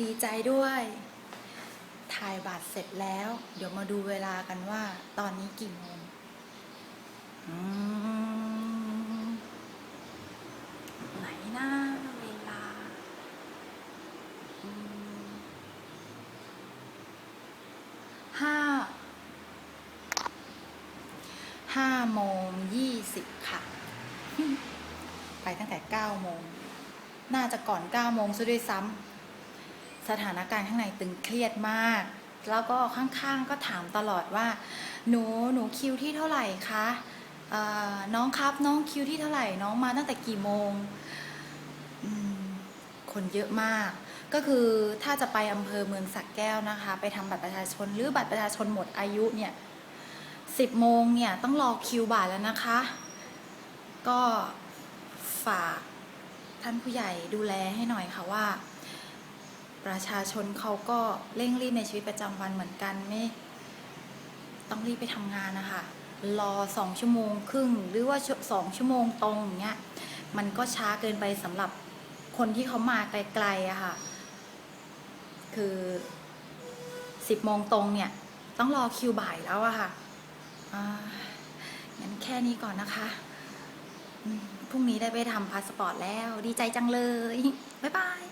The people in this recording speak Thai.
ดีใจด้วย ถ่ายบัตรเสร็จแล้ว เดี๋ยวมาดูเวลากันว่า ตอนนี้กี่โมงไหนนะเวลาห้าห้าโมงยี่สิบค่ะ ไปตั้งแต่เก้าโมง น่าจะก่อนเก้าโมงซะด้วยซ้ำ สถานการณ์ข้างในตึงเครียดมาก แล้วก็ข้างๆก็ถามตลอดว่า หนูหนูคิวที่เท่าไหร่คะน้องครับน้องคิวที่เท่าไหร่ น้องมาตั้งแต่กี่โมงคนเยอะมาก ก็คือถ้าจะไปอำเภอเมืองสักแก้วนะคะ ไปทำบัตรประชาชน หรือบัตรประชาชนหมดอายุเนี่ยสิบโมงเนี่ยต้องรอคิวบัตรแล้วนะคะ ก็ฝากท่านผู้ใหญ่ดูแลให้หน่อยค่ะว่า ประชาชนเขาก็เร่งรีบในชีวิตประจำวันเหมือนกันไม่ต้องรีบไปทำงานนะคะรอสองชั่วโมงครึ่ง หรือว่าสองชั่วโมงตรงอย่างเงี้ยมันก็ช้าเกินไปสำหรับคนที่เขามาไกลๆอะค่ะ คือสิบโมงตรงเนี่ย ต้องรอคิวบ่ายแล้วอะค่ะงั้นแค่นี้ก่อนนะคะพรุ่งนี้ได้ไปทำพาสปอร์ตแล้ว ดีใจจังเลย บ๊ายบาย